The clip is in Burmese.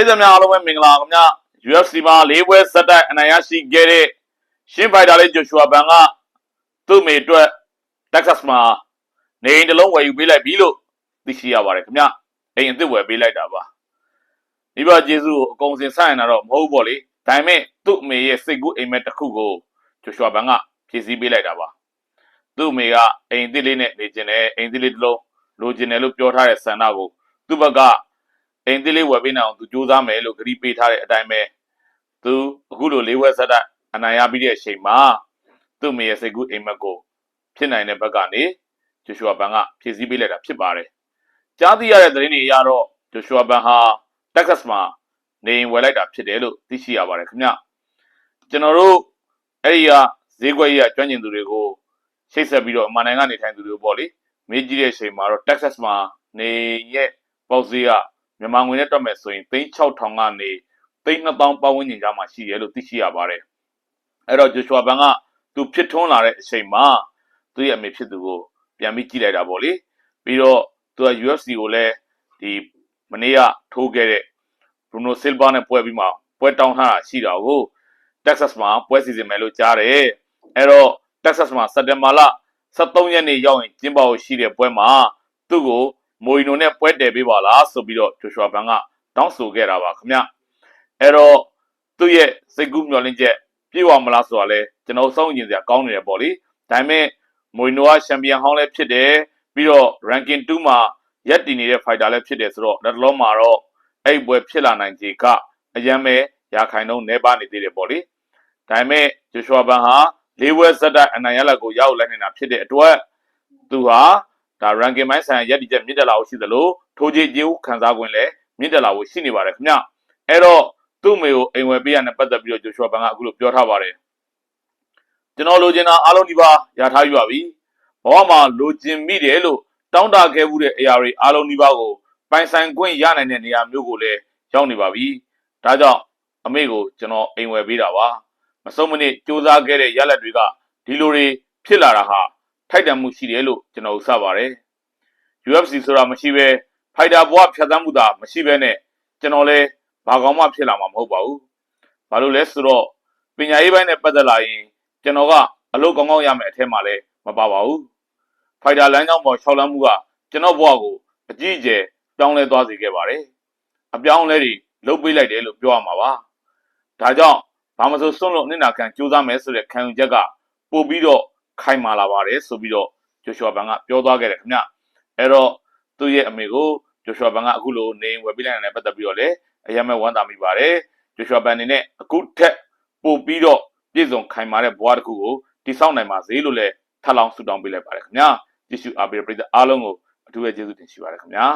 ရိသတ်များအားလုံးပဲမင်္ဂလာခင်ဗျာ UFC မှာလေးပွဲဆက်တိုက်အနိုင်ရရှိခဲ့တဲ့ရှင်းဖိုက်တာလေးဂျိုရှွာဘန်ကသူ့မိအတွက် Texas မှာနေအိမ်တစ်လုံးဝယ်ယူပေးလိုက်ပြီလို့သိရှိရပါတယ်ခင်ဗျာအိမ်အသစ်ဝယ်ပေးလိုက်တာပါဒီပါဂျေစုကိုအကုန်စင်ဆိုင်ရတာတော့မဟုတ်ဘူးပေါ့လေဒါပေမဲ့သူ့အမေရဲ့စိတ်ကူးအိမ်မက်တစ်ခုကိုဂျိုရှွာဘန်ကဖြည့်ဆည်းပေးလိုက်တာပါသူ့အမေကအိမ်အသစ်လေးနဲ့နေကျင်တယ်အိမ်အသစ်လေးတစ်လုံးလိုချင်တယ်လို့ပြောထားတဲ့ဆန္ဒကိုသူ့ဘက်က အိမ်သေးလေးဝယ်ပေးနိုင်အောင်သူစူးစမ်းမယ်လို့ကတိပေးထားတဲ့အတိုင်းပဲသူအခုလိုလေးဝက်ဆက်တဲ့အနိုင်ရပြီးတဲ့အချိန်မှာသူ့မေရဲ့စိတ်ကူးအိမ်မက်ကိုဖြစ်နိုင်တဲ့ဘက်ကနေဂျိုရှွာဘန်ကဖြည့်ဆည်းပေးလိုက်တာဖြစ်ပါတယ်။ကြားသိရတဲ့သတင်းတွေအရတော့ဂျိုရှွာဘန်ဟာတက္ကတ်မှာနေအိမ်ဝယ်လိုက်တာဖြစ်တယ်လို့သိရှိရပါတယ်ခင်ဗျ။ကျွန်တော်တို့အဲ့ဒီကဈေးကွက်ကြီးကကျွမ်းကျင်သူတွေကိုချိတ်ဆက်ပြီးတော့အမှန်တန်ကနေထိုင်သူတွေကိုပေါ့လေမေးကြည့်တဲ့အချိန်မှာတော့တက္ကတ်မှာနေရဲ့ပေါက်ဈေးက မြန်မာငွေနဲ့တွက်မယ်ဆိုရင်3600ကနေ3000ပတ်ဝန်းကျင်ကြားမှာရှိတယ်လို့သိရှိရပါတယ်။အဲ့တော့ဂျိုရှွာဘန်ကသူဖြစ်ထွန်းလာတဲ့အချိန်မှာသူ့ရဲ့အမေဖြစ်သူကိုပြန်ပြီးကြည့်လိုက်တာပေါ့လေ။ပြီးတော့သူက UFC ကိုလည်းဒီမနေ့ကထိုးခဲ့တဲ့ Bruno Silva နဲ့ပွဲပြီးမှပွဲတောင်းထားတာရှိတာကို Texas မှာပွဲစီစဉ်မယ်လို့ကြားတယ်။အဲ့တော့ Texas မှာစက်တင်ဘာလ23ရက်နေ့ရောက်ရင်ကျင်းပဖို့ရှိတဲ့ပွဲမှာသူ့ကို မိုရီနိုနဲ့ပွဲတည်ပေးပါလားဆိုပြီးတော့ဂျိုရှွာဘန်ကတောင်းဆိုခဲ့တာပါခင်ဗျအဲ့တော့သူ့ရဲ့စိတ်ကူးမျှော်လင့်ချက်ပြေဝမလားဆိုတာလဲကျွန်တော်စောင့်ကြည့်စရာကောင်းနေတယ်ပေါ့လေဒါပေမဲ့မိုရီနိုကချန်ပီယံဟောင်းလည်းဖြစ်တယ်ပြီးတော့ ranking 2မှာရက်တည်နေတဲ့ fighter လည်းဖြစ်တယ်ဆိုတော့လက်တလုံးမှာတော့အဲ့ဒီပွဲဖြစ်လာနိုင်ခြေကအရင်ပဲရာခိုင်နှုန်းနေပါနေသေးတယ်ပေါ့လေဒါပေမဲ့ဂျိုရှွာဘန်ဟာလေးဝဲဇက်တိုက်အနိုင်ရလက်ကိုရောက်လိုက်နေတာဖြစ်တဲ့အတွက်သူဟာ ဒါ ranking ပိုင်းဆိုင်ရာရည်တည်ချက်မြင့်တက်လာဖို့ရှိသလိုထိုးကြည်ကျူးခံစား권လည်းမြင့်တက်လာဖို့ရှိနေပါတယ်ခင်ဗျအဲ့တော့သူ့မေကိုအိမ်ဝယ်ပေးရတဲ့ပတ်သက်ပြီးတော့ဂျိုရှွာဘန်ကအခုလိုပြောထားပါတယ်ကျွန်တော်လိုချင်တာအားလုံးဒီပါရထားယူပါပြီဘဝမှာလိုချင်မိတယ်လို့တောင်းတခဲ့မှုတဲ့အရာတွေအားလုံးဒီပါကိုပိုင်ဆိုင်권ရနိုင်တဲ့နေရာမျိုးကိုလည်းရောက်နေပါပြီဒါကြောင့်အမေကိုကျွန်တော်အိမ်ဝယ်ပေးတာပါမစုံမနစ်စူးစမ်းခဲ့တဲ့ရလက်တွေကဒီလိုတွေဖြစ်လာတာဟာ ထိုက်တန်မှုရှိတယ်လို့ကျွန်တော်ဥဆပါတယ် UFC ဆိုတာမရှိပဲဖိုက်တာဘွားဖြတ်သန်းမှုသာမရှိပဲနဲ့ကျွန်တော်လည်းဘာကောင်မှဖြစ်လာမှာမဟုတ်ပါဘူးဘာလို့လဲဆိုတော့ပညာရေးပိုင်းနဲ့ပတ်သက်လာရင်ကျွန်တော်ကအလုပ်ကောင်းကောင်းရမယ်အထက်မှာလည်းမပါပါဘူးဖိုက်တာလမ်းကြောင်းပေါ်၆လမ်းမှုကကျွန်တော်ဘွားကိုအကြီးအကျယ်ပြောင်းလဲသွားစေခဲ့ပါတယ်အပြောင်းလဲတွေလုပ်ပေးလိုက်တယ်လို့ပြောရမှာပါဒါကြောင့်ဘာမဆိုစွန့်လို့နင့်နာခံကြိုးစားမယ်ဆိုတဲ့ခံယူချက်ကပို့ပြီးတော့ ခိုင်မာလာပါတယ်ဆိုပြီးတော့ဂျိုရှွာဘန်ကပြောသွားခဲ့တယ်ခင်ဗျအဲ့တော့သူ့ရဲ့အမေကိုဂျိုရှွာဘန်ကအခုလိုနေဝယ်ပေးလိုက်တဲ့ပတ်သက်ပြီးတော့လည်းအရင်မဲ့ဝမ်းသာမိပါတယ်ဂျိုရှွာဘန်အနေနဲ့အခုထက်ပို့ပြီးတော့ပြည့်စုံခိုင်မာတဲ့ဘဝတစ်ခုကိုတိစောက်နိုင်ပါစေလို့လည်းထပ်လောင်းဆုတောင်းပေးလိုက်ပါတယ်ခင်ဗျာကြည့်ရှုအားပေးတဲ့ပရိသတ်အားလုံးကိုအထူးပဲကျေးဇူးတင်ရှိပါတယ်ခင်ဗျာ